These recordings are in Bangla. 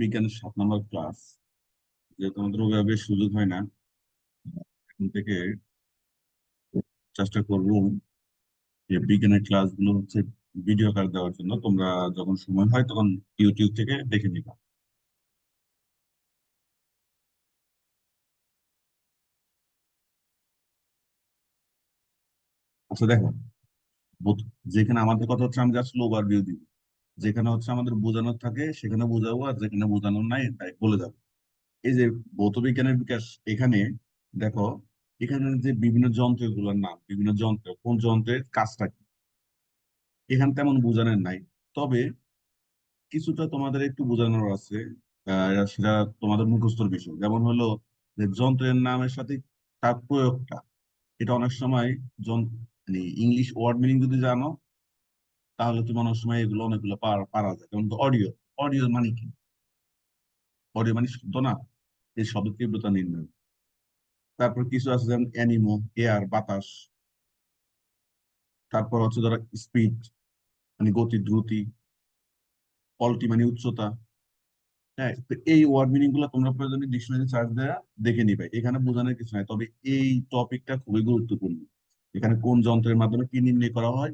বিজ্ঞানের সাত নম্বর ক্লাস সুযোগ হয় না থেকে চেষ্টা যে বিজ্ঞানের হচ্ছে ভিডিও দেওয়ার জন্য। তোমরা যখন সময় হয় তখন ইউটিউব থেকে দেখে নিবা। আচ্ছা দেখো যেখানে আমাদের কথা হচ্ছে আমি জাস্ট ওভারভিউ দিব। যেখানে হচ্ছে আমাদের বোঝানোর থাকে, সেখানে বোঝাবো, আর যেখানে বোঝানোর নাই, তাই বলে যাব। এই যে ভৌত বিজ্ঞানের বিকাশ, এখানে দেখো, এখানে যে বিভিন্ন যন্ত্রগুলোর নাম, বিভিন্ন যন্ত্র, কোন যন্ত্রের কাজটা কি? এখানে তেমন বোঝানোর নাই। তবে কিছুটা তোমাদের একটু বোঝানোর আছে সেটা তোমাদের মুখস্থর বিষয়। যেমন হলো যে যন্ত্রের নামের সাথে তার প্রয়োগটা। এটা অনেক সময় মানে ইংলিশ ওয়ার্ড মিনিং যদি জানো, তাহলে তুমি অনেক সময় এগুলো অনেকগুলো পারা যায়। যেমন অডিও অডিও মানে কি? অডিও মানে শব্দ না, এই শব্দের তীব্রতা নির্ণয়। তারপর কিছু আছে যেমন অ্যানিমো এয়ার বাতাস। তারপর হচ্ছে ধরো স্পিড মানে গতি, দ্রুতি। পলটি মানে উচ্চতা। হ্যাঁ তো এই ওয়ার্ড মিনিংগুলো তোমরা প্রয়োজনে ডিকশনারি সার্চ দেয়া দেখে নিবে। এখানে বোঝানোর কিছু নাই, তবে এই টপিকটা খুবই গুরুত্বপূর্ণ। এখানে কোন যন্ত্রের মাধ্যমে কি নির্ণয় করা হয়?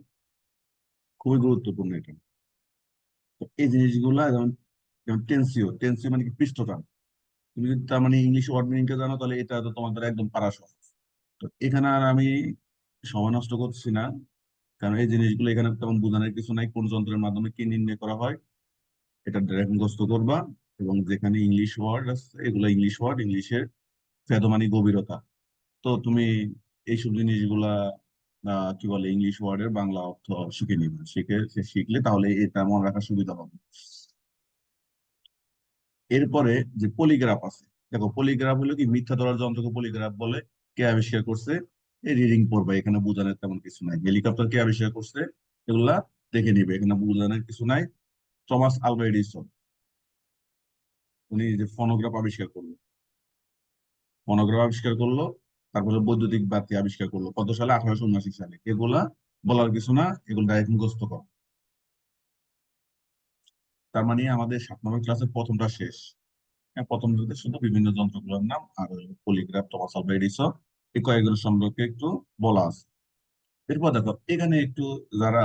খুবই গুরুত্বপূর্ণ এটা। তো এই জিনিসগুলা যেমন যেমন টেন্সিও টেন্সিও মানে কি পৃষ্ঠটান তুমি যদি তার মানে ইংলিশ ওয়ার্ড মিনিংটা জানো, তাহলে এটা তো তোমাদের একদম পারা সহজ। তো এখানে আর আমি সময় নষ্ট করছি না, কারণ এই জিনিসগুলো এখানে তেমন বোঝানোর কিছু নাই, কোন যন্ত্রের মাধ্যমে কি নির্ণয় করা হয়, এটা ডাইরেক্ট মুখস্থ করবা, এবং যেখানে ইংলিশ ওয়ার্ড আছে, এগুলো ইংলিশ ওয়ার্ড ইংলিশের ফেদমানি গভীরতা। তো তুমি এইসব জিনিসগুলা কি বলে ইংলিশ ওয়ার্ডের বাংলা অর্থ শিখে নিবে। শিখে শিখলে তাহলে এটা মনে রাখার সুবিধা হবে এরপরে যে পলিগ্রাফ আছে, দেখো পলিগ্রাফ হলো কি মিথ্যা ধরার যন্ত্রকে পলিগ্রাফ বলে, কে আবিষ্কার করছে? এই রিডিং পড়বা এখানে বোঝানোর তেমন কিছু নাই। হেলিকপ্টার কে আবিষ্কার করছে? এগুলা দেখে নিবে, এখানে বোঝানোর কিছু নাই। থমাস আলভা এডিসন উনি যে ফোনোগ্রাফ আবিষ্কার করল ফোনোগ্রাফ আবিষ্কার করল তারপরে বৈদ্যুতিক বাতি আবিষ্কার করল। কত সালে? আঠারোশো উনআশি সালে। এগুলা বলার কিছু না, এগুলো ডাইরেক্ট মুখস্থ কর। তার মানে আমাদের সাত নম্বর ক্লাসের প্রথমটা শেষ। হ্যাঁ প্রথম শুধু বিভিন্ন যন্ত্রগুলোর নাম আর পলিগ্রাফ টমাস আলভা এডিসন এই কয়েকগুলো সম্পর্কে একটু বলা আছে। এরপর দেখো, এখানে একটু যারা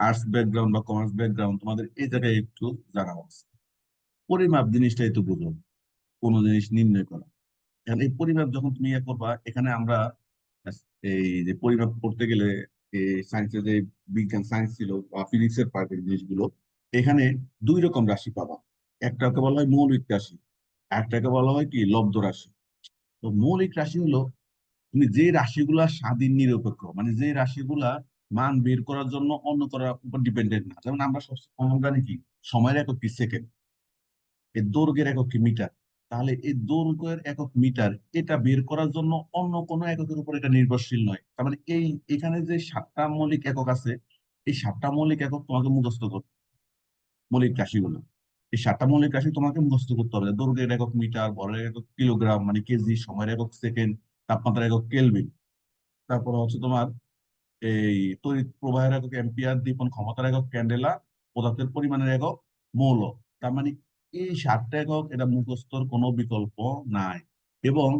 আর্টস ব্যাকগ্রাউন্ড বা কমার্স ব্যাকগ্রাউন্ড তোমাদের এই জায়গায় একটু জানা আছে। পরিমাপ জিনিসটা একটু বুঝুন কোন জিনিস নির্ণয় করা। এখন এই পরিমাপ যখন তুমি ইয়ে করবা, এখানে আমরা, এই যে পরিমাপ করতে গেলে সায়েন্সের যে বিজ্ঞান সায়েন্স ছিল বা ফিজিক্সের পার্টের জিনিসগুলো, এখানে দুই রকম রাশি পাবা। একটাকে বলা হয় মৌলিক রাশি একটাকে বলা হয় কি? লব্ধ রাশি। তো মৌলিক রাশি হলো, তুমি যে রাশিগুলা স্বাধীন নিরপেক্ষ মানে যে রাশিগুলা মান বের করার জন্য অন্য করার উপর ডিপেন্ডেন্ট না। যেমন আমরা সবচেয়ে কমন জানি কি? সময়ের একক কি? সেকেন্ড এর দৈর্ঘ্যের একক কি? মিটার তাহলে এই দৈর্ঘ্যের একক মিটার এটা বের করার জন্য অন্য কোনো এককের উপর এটা নির্ভরশীল নয়। তার মানে এই, এখানে যে সাতটা মৌলিক একক আছে, এই সাতটা মৌলিক একক তোমাকে মুখস্থ করতে মৌলিক রাশিগুলো। এই সাতটা মৌলিক রাশি তোমাকে মুখস্থ করতে হবে। দৈর্ঘ্যের একক মিটার ভরের একক কিলোগ্রাম মানে কেজি, সময়ের একক সেকেন্ড, তাপমাত্রার একক কেলভিন। তারপর হচ্ছে তোমার এই তড়িৎ প্রবাহের একক অ্যাম্পিয়ার দীপন ক্ষমতার একক, ক্যান্ডেলা, পদার্থের পরিমাণের একক মৌল। তার মানে এই সাতটা একক এটা মুখস্থর কোনো বিকল্প নাই। এবং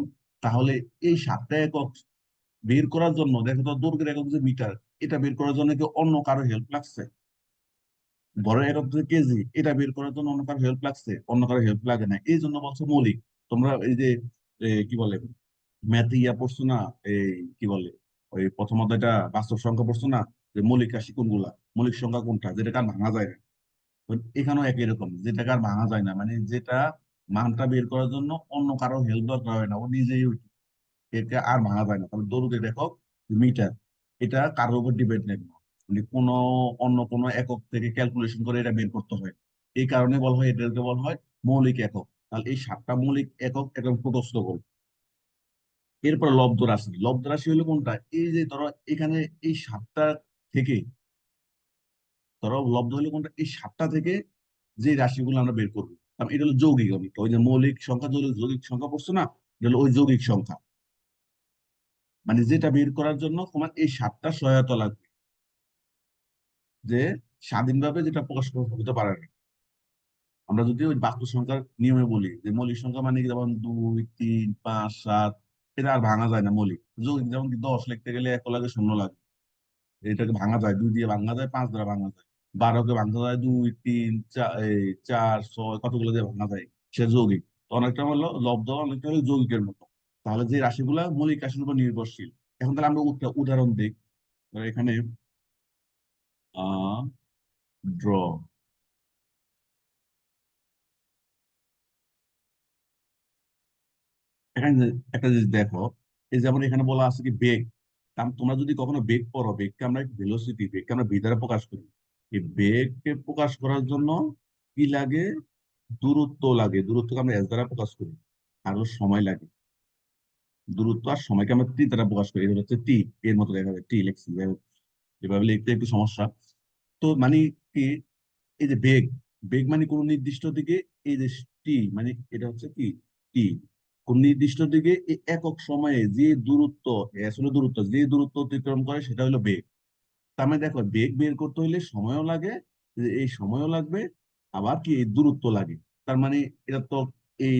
তাহলে এই সাতটা একক বের করার জন্য, দেখো তো দৈর্ঘ্যের একক যে মিটার, এটা বের করার জন্য কি অন্য কারও হেল্প লাগছে? বড় একক যে কেজি, এটা বের করার জন্য অন্য কারও হেল্প লাগছে? অন্য কারও হেল্প লাগে না। এই জন্য বলছে মৌলিক। তোমরা এই যে কি বলে? ম্যাথ ইয়া পড়ছো না? এই কি বলে? ওই প্রথমত এটা বাস্তব সংখ্যা পড়ছো না? যে মৌলিক রাশি কোনগুলা? মৌলিক সংখ্যা কোনটা? যেটা ভাঙা যায় না। এখানেও একই রকম যেটাকে আর ভাঙা যায় না। মানে যেটা মানটা বের করার জন্য অন্য কারও হেল্প দরকার হয় না, ও নিজেই এটা আর ভাঙা যায় না। তবে দরুদের একক মিটার এটা কারোর উপর ডিপেন্ডেন্ট না মানে কোনো অন্য কোনো একক থেকে ক্যালকুলেশন করে এটা বের করতে হয়। এই কারণে বলা হয় এটাকে বলা হয় মৌলিক একক। তাহলে এই সাতটা মৌলিক একক একদম প্রদস্ত করবে এরপর লব্ধ রাশি। লব্ধ রাশি হলো কোনটা? এই যে ধরো, এখানে এই সাতটা থেকে ধরো লব্ধ হলো কোনটা এই সাতটা থেকে যে রাশিগুলো আমরা বের করব। কারণ এটা হলো যৌগিক অনেকটা ওই যে মৌলিক সংখ্যা, যৌগিক সংখ্যা পড়ছো না? এটা হলো ওই যৌগিক সংখ্যা। মানে যেটা বের করার জন্য তোমার এই সাতটা সহায়তা লাগবে। যে স্বাধীনভাবে যেটা প্রকাশ হতে পারে না। আমরা যদি ওই বাস্তু সংখ্যার নিয়মে বলি, যে মৌলিক সংখ্যা মানে যেমন দুই, তিন, পাঁচ, সাত, এটা আর ভাঙা যায় না মৌলিক। যৌগিক যেমন দশ লিখতে গেলে এক লাগে শূন্য লাগে। এটাকে ভাঙা যায়, দুই দিয়ে ভাঙা যায়, পাঁচ দ্বারা ভাঙা যায়। বারোকে ভাঙা যায় দুই, তিন, চার ছয়, কতগুলো দিয়ে ভাঙা যায়? সে যৌগিক। তো অনেকটা হলো লব্ধ, অনেকটা হলো যৌগিকের মতো। তাহলে যে রাশিগুলা মৌলিক রাশির উপর নির্ভরশীল। এখন তাহলে আমরা উদাহরণ দিই। এখানে ড্র। এখানে একটা জিনিস দেখো, এই যেমন এখানে বলা আছে কি বেগ তোমরা যদি কখনো বেগ পড়ো, বেগকে আমরা ভেলোসিটি বেগকে আমরা ভি দ্বারা প্রকাশ করি। এই বেগকে প্রকাশ করার জন্য কি লাগে? দূরত্ব লাগে। দূরত্বকে আমরা এস দ্বারা প্রকাশ করি। আরও সময় লাগে। দূরত্ব আর সময়কে আমরা টি দ্বারা প্রকাশ করি। এটা হচ্ছে টি এর মতো দেখা যায়। টি লেখছি। এভাবে লিখতে একটু সমস্যা। তো মানে কি? এই যে বেগ। বেগ মানে কোন নির্দিষ্ট দিকে এই যে টি মানে এটা হচ্ছে কি? টি কোন নির্দিষ্ট দিকে একক সময়ে যে দূরত্ব এস হলো দূরত্ব, যে দূরত্ব অতিক্রম করে সেটা হলো বেগ। তার মানে দেখো বেগ বের করতে হলে সময়ও লাগে এই সময়ও লাগবে, আবার কি এই দূরত্ব লাগে। তার মানে এটা তো এই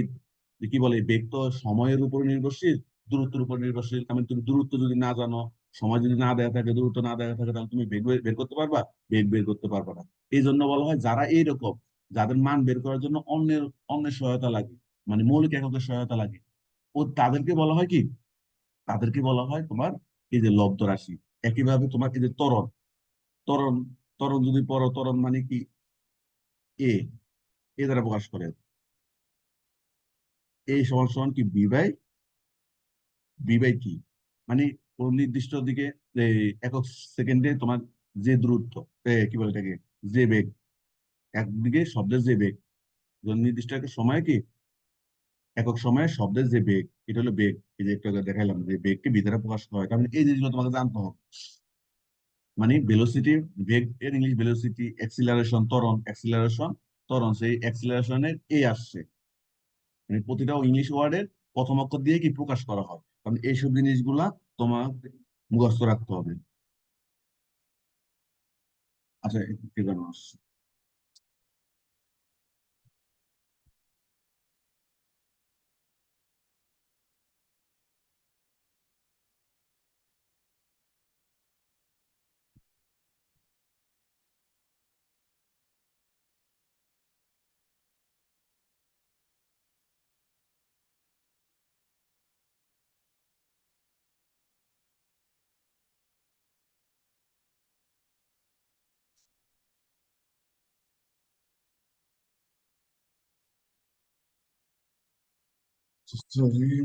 কি বলে, বেগ তো সময়ের উপর নির্ভরশীল, দূরত্বের উপর নির্ভরশীল। তার মানে তুমি দূরত্ব যদি না জানো, সময় যদি না দেয়া থাকে, দূরত্ব না দেয়া থাকে, তাহলে তুমি বেগ বের বের করতে পারবা? বেগ বের করতে পারবা না। এই জন্য বলা হয় যারা এইরকম, যাদের মান বের করার জন্য অন্যের অন্যের সহায়তা লাগে মানে মৌলিক এককের সহায়তা লাগে। ও তাদেরকে বলা হয় কি? তাদেরকে বলা হয় তোমার এই যে লব্ধ রাশি। একইভাবে এই যে তরণ তরণ ত্বরণ যদি পড়ো তরণ মানে কি? এ এ দ্বারা প্রকাশ করে। এই সমান সমান কি? বি বাই কি মানে কোন নির্দিষ্ট দিকে একক সেকেন্ডে তোমার যে দূরত্ব কি বলে এটাকে? যে বেগ। একদিকে শব্দের যে বেগ। নির্দিষ্ট একটা সময় কি? একক সময়ে শব্দের যে বেগ। এটা হলো বেগ। প্রকাশ করা হয়। তার মানে এই মানে আসছে। মানে প্রতিটা ইংলিশ ওয়ার্ডের প্রথম অক্ষর দিয়ে কি প্রকাশ করা হয়? কারণ এইসব জিনিসগুলা তোমার মুখস্থ রাখতে হবে। আচ্ছা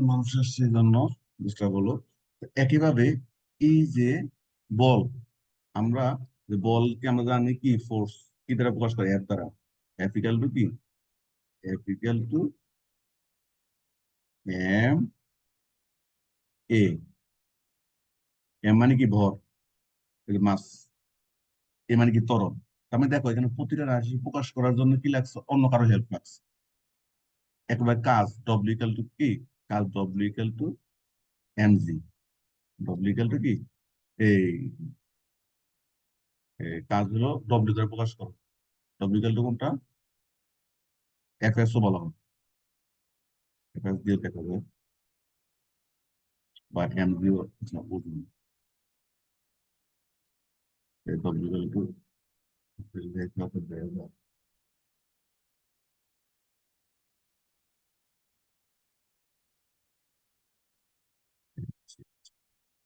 মানুষের সেই একইভাবে এই যে বল, আমরা বলকে আমরা জানি কি? ফোর্স কি দ্বারা প্রকাশ করে এর দ্বারা। টু কি? টু এম এ এম মানে কি? ভর। মাস। এ মানে কি? ত্বরণ। তার মানে দেখো, এখানে প্রতিটা রাশি প্রকাশ করার জন্য কি লাগছে? অন্য কারও হেল্প লাগছে। একবার কাজ ডব্লিউ ইকাল টু কি? কাজ W equal to M G W equal to কি? এই কাজ হলো ডব্লিউ দ্বারা প্রকাশ করো। ডব্লিউ ইকাল টু কোনটা? এফ এস ও বলা হয় এফ এস দিয়ে দেখা যায় বা এম জি ও বুঝুন ডব্লিউ ইকাল টু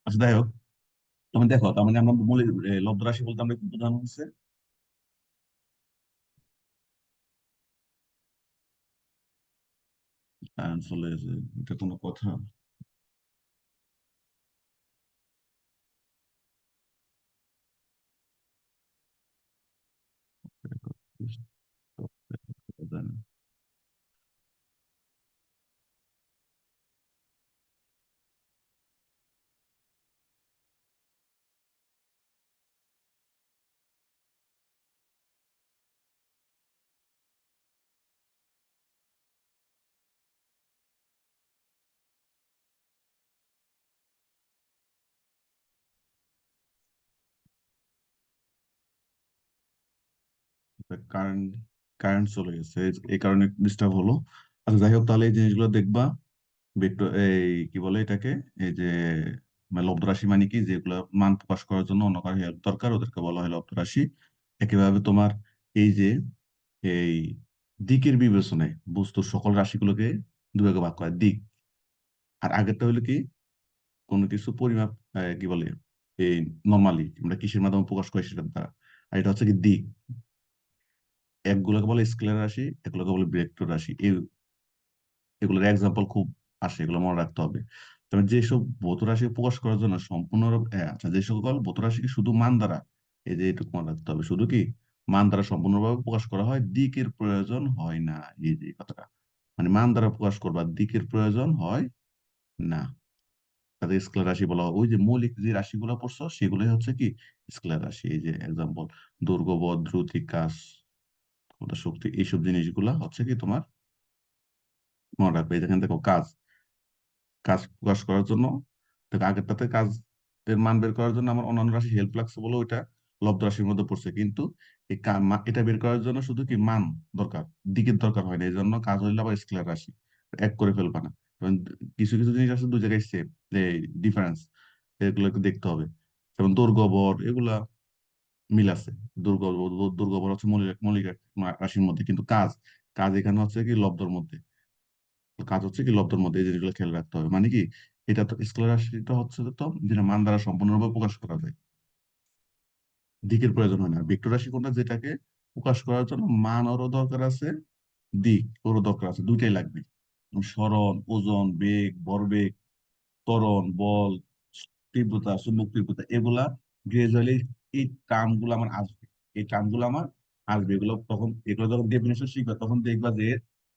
আচ্ছা যাই হোক তুমি মানে দেখো, তার মানে আমরা মৌলিক লব্ধ রাশি বলতে আমরা কি বোঝানো হচ্ছে আসলে এটা কোনো কথা Thank. কারেন্ট কারেন্ট চলে গেছে। এই- কারণে ডিস্টার্ব হলো। আচ্ছা যাই হোক, তাহলে এই জিনিসগুলো দেখবা। ভেক্টর এই কি বলে এটাকে? এই যে মানে লব্ধ রাশি মানে কি? যেগুলো মান প্রকাশ করার জন্য অন্য কারও হেল্প দরকার, ওদেরকে বলা হয় লব্ধ রাশি। একইভাবে তোমার এই যে, এই দিকের বিবেচনায় বস্তুর সকল রাশিগুলোকে দু ভাগে করে। দিক। আর আগেরটা হলো কি? কোনো কিছু পরিমাপ কি বলে? এই নর্মালি আমরা কিসের মাধ্যমে প্রকাশ করি সেটার দ্বারা। আর এটা হচ্ছে কি দিক। একগুলোকে বলে স্কেলার রাশি এগুলোকে বলে ভেক্টর রাশি। এই, এগুলোর এক্সাম্পল খুব আসে, এগুলো মনে রাখতে হবে। তবে যেসব ভৌত রাশি প্রকাশ করার জন্য সম্পূর্ণ আচ্ছা যে সকল ভৌত রাশিকে শুধু মান দ্বারা, এই যে এটুকু মনে রাখতে হবে। শুধু কি? মান দ্বারা সম্পূর্ণভাবে প্রকাশ করা হয়, দিকের প্রয়োজন হয় না। এই যে কথাটা। মানে মান দ্বারা প্রকাশ করবার দিকের প্রয়োজন হয় না। তাদের স্কেলার রাশি বলা হয়। ওই যে মৌলিক যে রাশিগুলো পড়ছো, সেগুলোই হচ্ছে কি? স্কেলার রাশি। এই যে এক্সাম্পল দৈর্ঘ্য বল দ্রুতি কাজ ক্ষমতা, শক্তি, এইসব জিনিসগুলা হচ্ছে কি তোমার মনে রাখবে। এই যেখানে দেখো, কাজ কাজ প্রকাশ করার জন্য, দেখো আগেরটাতে কাজ এর মান বের করার জন্য আমার অন্যান্য রাশি হেল্প লাগছে বলে ওইটা লব্ধ রাশির মধ্যে পড়ছে। কিন্তু এটা বের করার জন্য শুধু কি মান দরকার, দিকের দরকার হয় না। এই জন্য কাজ হইলে আবার স্কেলার রাশি এক করে ফেলবা না। কিছু কিছু জিনিস আছে দু জায়গায় সেম ডিফারেন্স এগুলো একটু দেখতে হবে। যেমন বর, এগুলা মিল আছে। দুর্গ দুর্গ বর হচ্ছে মৌলিক মৌলিক রাশির মধ্যে। কিন্তু কাজ কাজ এখানে হচ্ছে কি লব্ধর মধ্যে। কাজ হচ্ছে কি লব্ধর মধ্যে, এই জিনিসগুলো খেয়াল রাখতে হবে। মানে কি? এটা তো স্কেলার রাশিটা হচ্ছে তো, যেটা মান দ্বারা সম্পূর্ণরূপে প্রকাশ করা যায়। দিকের প্রয়োজন হয় না। ভেক্টর রাশি কোনটা? যেটাকে প্রকাশ করার জন্য মান ওরও দরকার আছে, দিক ওরও দরকার আছে। দুইটাই লাগবে। সরণ ওজন, বেগ ভরবেগ ত্বরণ, বল, তীব্রতা, চুম্বক তীব্রতা, এগুলা গ্রাজুয়ালি এই টার্মগুলো আমার আসবে। এই টার্মগুলো আমার আসবে। এগুলো তখন, এগুলো যখন ডেফিনেশন শিখবে, তখন দেখবা যে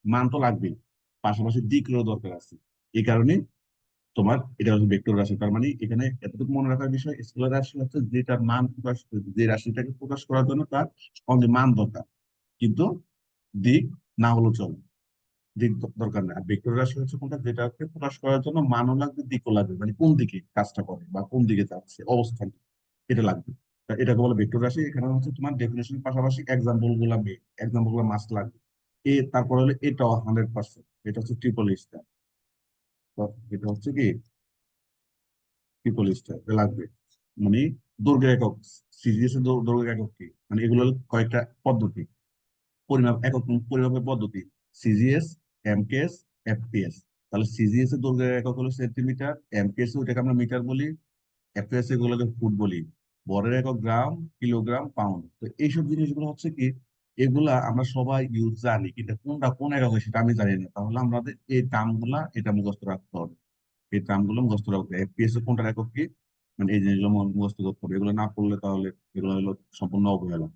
মান তো লাগবে পাশাপাশি দিকেরও দরকার আছে। এই কারণে তোমার এটা হচ্ছে ভেক্টর রাশি। তার মানে এখানে এতটুকু মনে রাখার বিষয় স্কেলার রাশি হচ্ছে যেটার মান প্রকাশ, যে রাশিটাকে প্রকাশ করার জন্য তার অনলি মান দরকার। কিন্তু দিক না হলেও চলে। দিক দরকার আর ভেক্টর রাশি হচ্ছে কোনটা? যেটাকে প্রকাশ করার জন্য মানও লাগবে, দিকও লাগবে। মানে কোন দিকে কাজটা করে বা কোন দিকে যাচ্ছে, অবস্থান, এটা লাগবে। এটাকে বলে ভেক্টর রাশি। এখানে হচ্ছে তোমার ডেফিনেশন পাশাপাশি এক্সাম্পলগুলা এক্সাম্পলগুলা মাস্ট লাগবে। এ তারপর হলো এটাও হান্ড্রেড পার্সেন্ট এটা হচ্ছে ট্রিপল স্টার এটা হচ্ছে কি? ট্রিপল স্টার লাগবে। মানে দৈর্ঘ্যের একক সিজিএস এর দৈর্ঘ্যের একক কি? মানে এগুলো কয়েকটা পদ্ধতি। পরিমাপ, একক পরিমাপের পদ্ধতি। সিজিএস এমকেএস এফপিএস তাহলে সিজিএস এর দৈর্ঘ্যের একক হলো সেন্টিমিটার এমকেএস ওইটাকে আমরা মিটার বলি এফপিএস এগুলোকে ফুট বলি। বরের একক গ্রাম, কিলোগ্রাম, পাউন্ড। তো এইসব জিনিসগুলো হচ্ছে কি, এগুলা আমরা সবাই ইউজ জানি কিন্তু কোনটা কোন একক হয় সেটা আমি জানি না। তাহলে আমাদের এই টার্মগুলা এটা মুখস্থ রাখতে হবে। এই টার্মগুলো মুখস্থ রাখতে হবে। এফপিএস এর কোনটার একক কি? মানে এই জিনিসগুলো মু- মুখস্থ করতে হবে। এগুলো না পড়লে তাহলে এগুলো হলো সম্পূর্ণ অবহেলা।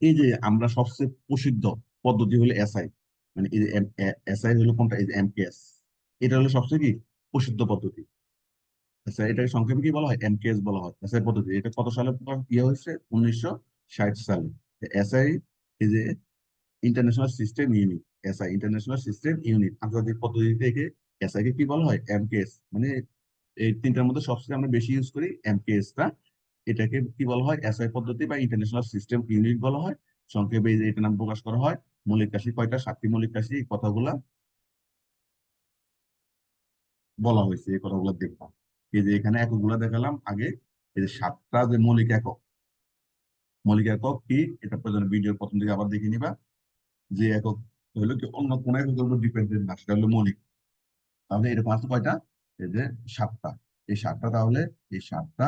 এই যে আমরা সবচেয়ে প্রসিদ্ধ পদ্ধতি হলো এসআই মানে এই যে এসআই হলো কোনটা? এই যে এমকেএস এটা হলো সবচেয়ে কি? প্রসিদ্ধ পদ্ধতি। আচ্ছা এটাকে সংক্ষেপে কি বলা হয়? এমকেএস বলা হয়। এসআই পদ্ধতি। এটা কত সালে ইয়ে হয়েছে? উনিশশো ষাট সালে। এসআই এই যে international system unit SI international system unit আন্তর্জাতিক পদ্ধতি থেকে এসআই কে কি বলা হয়? এমকেএস মানে এই তিনটার মধ্যে সবচেয়ে আমরা বেশি ইউজ করি এমকেএস টা। এটাকে কি বলা হয়? এসআই পদ্ধতি বা ইন্টারন্যাশনাল সিস্টেম ইউনিট বলা হয়। সংক্ষেপে যে এটা নাম প্রকাশ করা হয়। মৌলিক রাশি কয়টা? সাতটি মৌলিক রাশি। এই কথাগুলা বলা হয়েছে। এই কথাগুলো দেখলাম এই যে এখানে এককগুলা দেখালাম আগে, এই যে সাতটা যে মৌলিক একক মৌলিক একক কি? এটা প্রয়োজন ভিডিওর প্রথম দিকে আবার দেখে নিবা। যে একক হলো কি অন্য কোন এককের উপর ডিপেন্ডেন্ট না, সেটা হলো মৌলিক। তাহলে এরকম আছে কয়টা? এই যে সাতটা। এই সাতটা তাহলে, এই সাতটা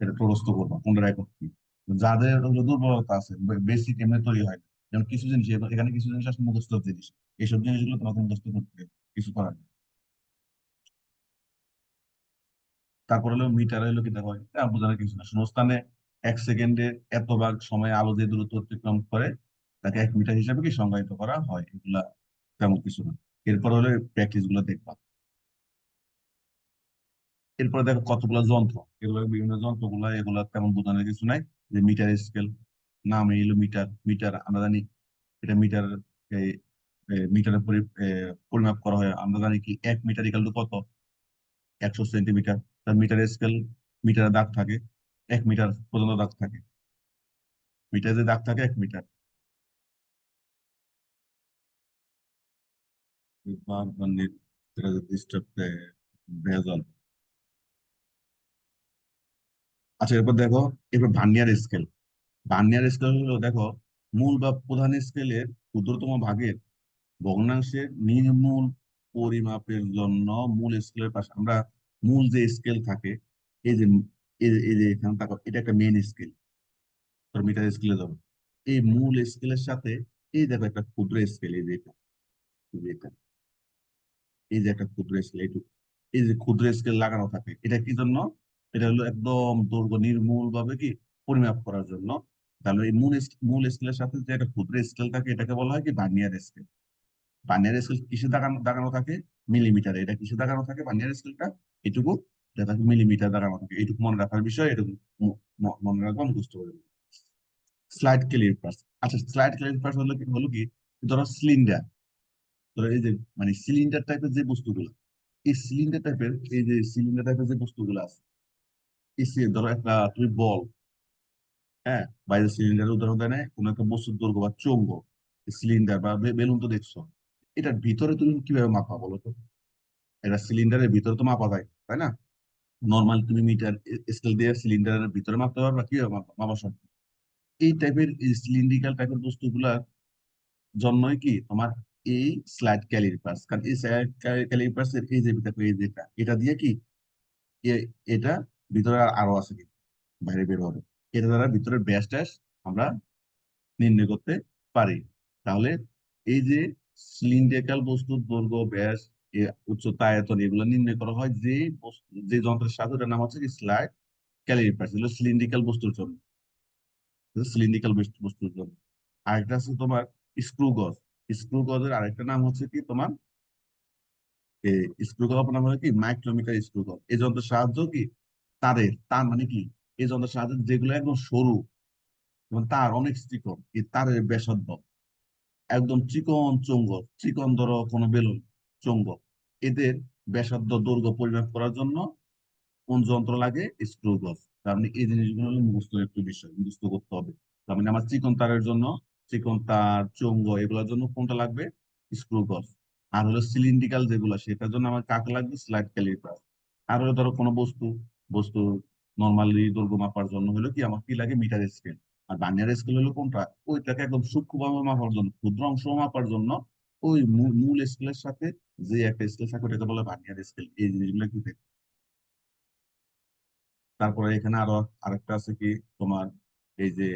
এটা প্রস্তুত করবা, কোনটার একক কি? যাদের দুর্বলতা আছে বেসিক এমনি তৈরি হয় যেমন কিছু জিনিস এখানে কিছু জিনিস আছে মুখস্থ জিনিস। এইসব জিনিসগুলো তোমাকে মুখস্থ করতে কিছু করার নেই। তারপর হলো মিটার হলো কিটা হয় এটা বোঝানোর কিছু না। শূন্যস্থানে এক সেকেন্ডে এত ভাগ সময় আলো যে দূরত্ব অতিক্রম করে, তাকে এক মিটার হিসাবে কি সংজ্ঞায়িত করা হয়? এগুলা তেমন কিছু না। এরপর হলো প্র্যাকটিসগুলো দেখবা। এরপরে দেখো কতগুলো যন্ত্র। এগুলো বিভিন্ন যন্ত্রগুলো, এগুলা তেমন বোঝানোর কিছু নাই যে মিটার স্কেল নাম এলো মিটার মিটার আমরা জানি এটা মিটার মিটারের পরিমাপ করা হয়। আমরা জানি কি এক মিটার ইকাল কত? একশো সেন্টিমিটার তার মিটার স্কেল মিটারে দাগ থাকে এক মিটার পর্যন্ত দাগ থাকে। মিটারে যে দাগ থাকে এক মিটার আচ্ছা এরপর দেখো এরপর ভার্নিয়ার স্কেল ভার্নিয়ার স্কেল হলো দেখো মূল বা প্রধান স্কেলের ক্ষুদ্রতম ভাগের ভগ্নাংশের নির্মূল পরিমাপের জন্য মূল স্কেলের পাশে আমরা মূল যে স্কেল থাকে, এই যে, এই যে- এখানে দেখো এটা একটা মেন স্কেল মিটার স্কেলে যাব। এই মূল স্কেলের সাথে, এই দেখো একটা ক্ষুদ্র স্কেল এই যে এটা, এই এটা। এই যে একটা ক্ষুদ্র স্কেল এইটুকু। এই যে ক্ষুদ্র স্কেল লাগানো থাকে, এটা কি জন্য? এটা হলো একদম দৈর্ঘ্য নির্মূল ভাবে কি, পরিমাপ করার জন্য। তাহলে এই মূল মূল স্কেলের সাথে যে একটা ক্ষুদ্র স্কেল থাকে, এটাকে বলা হয় কি বার্নিয়ার স্কেল বার্নিয়ার স্কেল কিসে দাগানো দাগানো থাকে? মিলিমিটারে এটা কিসে দাগানো থাকে? ভার্নিয়ার স্কেলটা এটুকু এটা থাকে মিলিমিটার দাগানো থাকে এটুকু মনে রাখার বিষয়, এটুকু মনে রাখব বুঝতে পারব। স্লাইড ক্যালিপার্স আচ্ছা স্লাইড ক্যালিপার্স হলো কি হলো কি, ধরো সিলিন্ডার ধরো এই যে মানে সিলিন্ডার টাইপের যে বস্তুগুলো, এই সিলিন্ডার টাইপের এই যে সিলিন্ডার টাইপের যে বস্তুগুলো আছে, এই ধরো একটা, তুমি বল হ্যাঁ? বাইরে সিলিন্ডারের উদাহরণ দেয় না কোনো একটা বস্তুর দৈর্ঘ্য বা চৌম্ব সিলিন্ডার বা, বেলুন তো দেখছ। এটার ভিতরে তুমি কীভাবে মাপা বলো তো? এটা সিলিন্ডারের ভিতরে তো মাপা যায়, তাই না? নর্মাল তুমি মিটার স্কেল দিয়ে সিলিন্ডারের ভিতরে মাপতে পারবা কি মাপা সম্ভব এই টাইপের সিলিন্ড্রিক্যাল টাইপের বস্তুগুলার জন্যই কি তোমার এই স্লাইড ক্যালিপার্স কারণ এই স্লাইড ক্যালিপার্স এর এই যে দেখো এই যেটা এটা দিয়ে কি এটা ভিতরে আরও আছে কি? বাইরে বের হবে। এটা দ্বারা ভিতরের ব্যাস ট্যাস আমরা নির্ণয় করতে পারি। তাহলে এই যে সিলিন্ড্রিক্যাল বস্তুর দৈর্ঘ্য, ব্যাস উচ্চতা আয়তন এগুলো নির্ণয় করা হয় যে যে যন্ত্রের ওটার নাম হচ্ছে স্লাইড ক্যালিপার্স এগুলো সিলিন্ড্রিক্যাল বস্তুর জন্য। সিলিন্ড্রিক্যাল বস্তুর জন্য। আরেকটা আছে তোমার স্ক্রু গজ। স্ক্রু গজের আরেকটা নাম হচ্ছে কি তোমার? স্ক্রু গজ নাম হলো কি? মাইক্রোমিটার স্ক্রু গজ। এই যন্ত্রের সাহায্য কি? তারের তার মানে কি? এই যন্ত্রের সাহায্যে যেগুলো একদম সরু এবং তার অনেক চিকন, এই তারের ব্যাসার্ধ। একদম চিকন চৌঙ্গ চিকন ধরো কোনো বেলুন। চৌঙ্গ এদের ব্যাসার্ধ দৈর্ঘ্য পরিমাপ করার জন্য কোন যন্ত্র লাগে? স্ক্রু গজ। তার মানে এই জিনিসগুলো মুখস্থ একটু বিষয়, মুখস্থ করতে হবে। তার মানে আমার চিকন তারের জন্য, চিকন তার চৌঙ্গ এগুলোর জন্য কোনটা লাগবে? স্ক্রু গজ। আর হলো সিলিন্ড্রিক্যাল যেগুলো, সেটার জন্য আমার কাকে লাগবে? Slide caliper. আর হলো ধরো কোনো বস্তু বস্তু নর্মালি দৈর্ঘ্য মাপার জন্য হলো কি আমার কি লাগে? Metre scale. আর বার্নিয়ার স্কেল হলো কোনটা? ওইটাকে একদম সূক্ষ্মভাবে মাপার জন্য, ক্ষুদ্র অংশ মাপার জন্য ওই মূল স্কেলের সাথে যে একটা স্কেল থাকে, ওটাকে বলে বার্নিয়ার স্কেল এই জিনিসগুলো কি দেখবে। তারপরে এখানে আরও, আরেকটা আছে কি, তোমার এই যে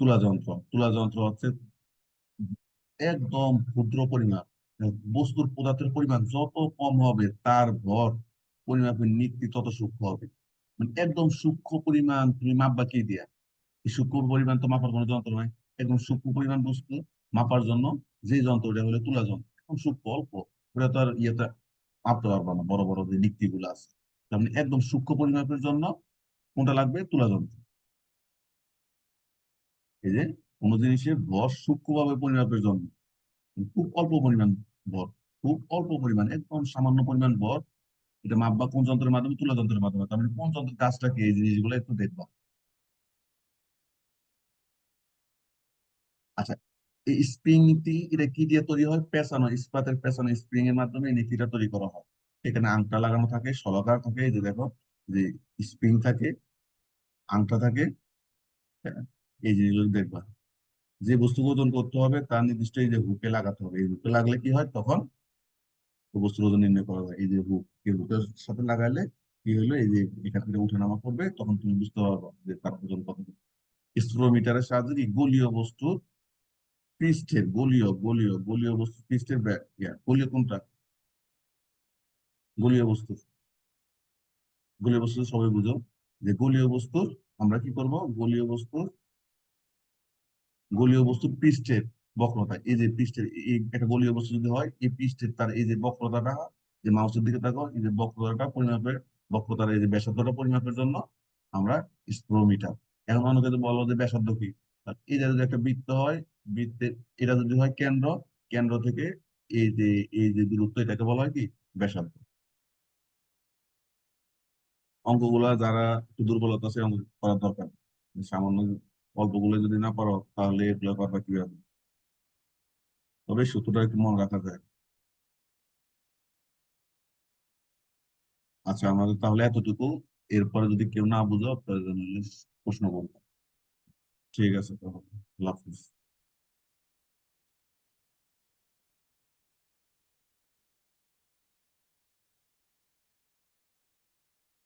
তুলা যন্ত্র। তুলা যন্ত্র হচ্ছে একদম ক্ষুদ্র পরিমাপ বস্তুর পদার্থের পরিমাণ যত কম হবে, তার ভর পরিমাপের নীতি তত সূক্ষ্ম হবে। মানে একদম সূক্ষ্ম পরিমাণ তুমি মাপবা কি দিয়া। সূক্ষ্ম পরিমাণ তো মাপার কোনো যন্ত্র নয় একদম সূক্ষ্ম পরিমাণ বস্তু মাপার জন্য যে যন্ত্র ওটা হলো তুলা যন্ত্র। একদম সূক্ষ্ম অল্প ওটা তো আর ইয়েটা মাপতে পারবা না, বড় বড় যে নিক্তি গুলো আছে। মানে একদম সূক্ষ্ম পরিমাপের জন্য কোনটা লাগবে? তুলা যন্ত্র। এই যে কোন জিনিসের ভর সূক্ষ্মভাবে পরিমাপের জন্য। খুব অল্প পরিমাণ ভর, খুব অল্প পরিমাণ, একদম সামান্য পরিমাণ ভর। এটা মাপবা কোন যন্ত্রের মাধ্যমে? তুলা যন্ত্রের মাধ্যমে। তার মানে কোন যন্ত্রের কাজটা কি এই জিনিসগুলো একটু দেখবা। আচ্ছা এই স্প্রিং নীতি এটা কি দিয়ে তৈরি হয়? পেঁচানো ইস্পাতের পেঁচানো স্প্রিং এর মাধ্যমে নীতিটা তৈরি করা হয়। এখানে আংটা লাগানো থাকে শলাকার থাকে এই যে দেখো যে স্প্রিং থাকে আংটা থাকে হ্যাঁ, এই জিনিসগুলো দেখবা। যে বস্তু ওজন করতে হবে তার নির্দিষ্ট এই যে হুকে লাগাতে হবে। এই হুকে লাগলে কি হয়? তখন বস্তুর ওজন নির্ণয় করা হয়। এই যে হুক এই হুকের সাথে লাগাইলে কি হলো? এই যে এখান থেকে উঠানামা করবে তখন তুমি বুঝতে পারবে যে তার ওজন কত। স্পিরোমিটারের সাহায্যে গলীয় বস্তু পৃষ্ঠের, গলীয় গলীয় গলীয় বস্তু, পৃষ্ঠের গলীয় কোনটা? গলীয় বস্তু। গলীয় বস্তু সবাই বুঝো। যে গলীয় বস্তুর আমরা কি করব? গলীয় বস্তু, গলীয় বস্তুর পৃষ্ঠের বক্রতা। এই যে পৃষ্ঠের, এই একটা গলীয় বস্তু যদি হয়, এই পৃষ্ঠের তার, এই যে বক্রতাটা, যে মাউসের দিকে তাকাও, এই যে বক্রতাটা পরিমাপের, বক্রতার এই যে ব্যাসার্ধটা পরিমাপের জন্য আমরা স্প্রোমিটার এখন অনেকে বলো যে ব্যাসার্ধ কি? এটা যদি একটা বৃত্ত হয় বৃত্তের, এটা যদি হয় কেন্দ্র কেন্দ্র থেকে এই যে এই যে দূরত্ব, এটাকে বলা হয় কি? ব্যাসার্ধ। অঙ্কগুলা যারা একটু দুর্বলতা আছে, অঙ্ক করার দরকার। সামান্য অল্পগুলো যদি না পারো, তাহলে এগুলো পারবা কীভাবে? তবে সূত্রটা একটু মনে রাখা যায়। আচ্ছা আমাদের তাহলে এতটুকু। এরপরে যদি কেউ না বুঝো প্রয়োজন হলে প্রশ্ন করব। ঠিক আছে তাহলে। লাভ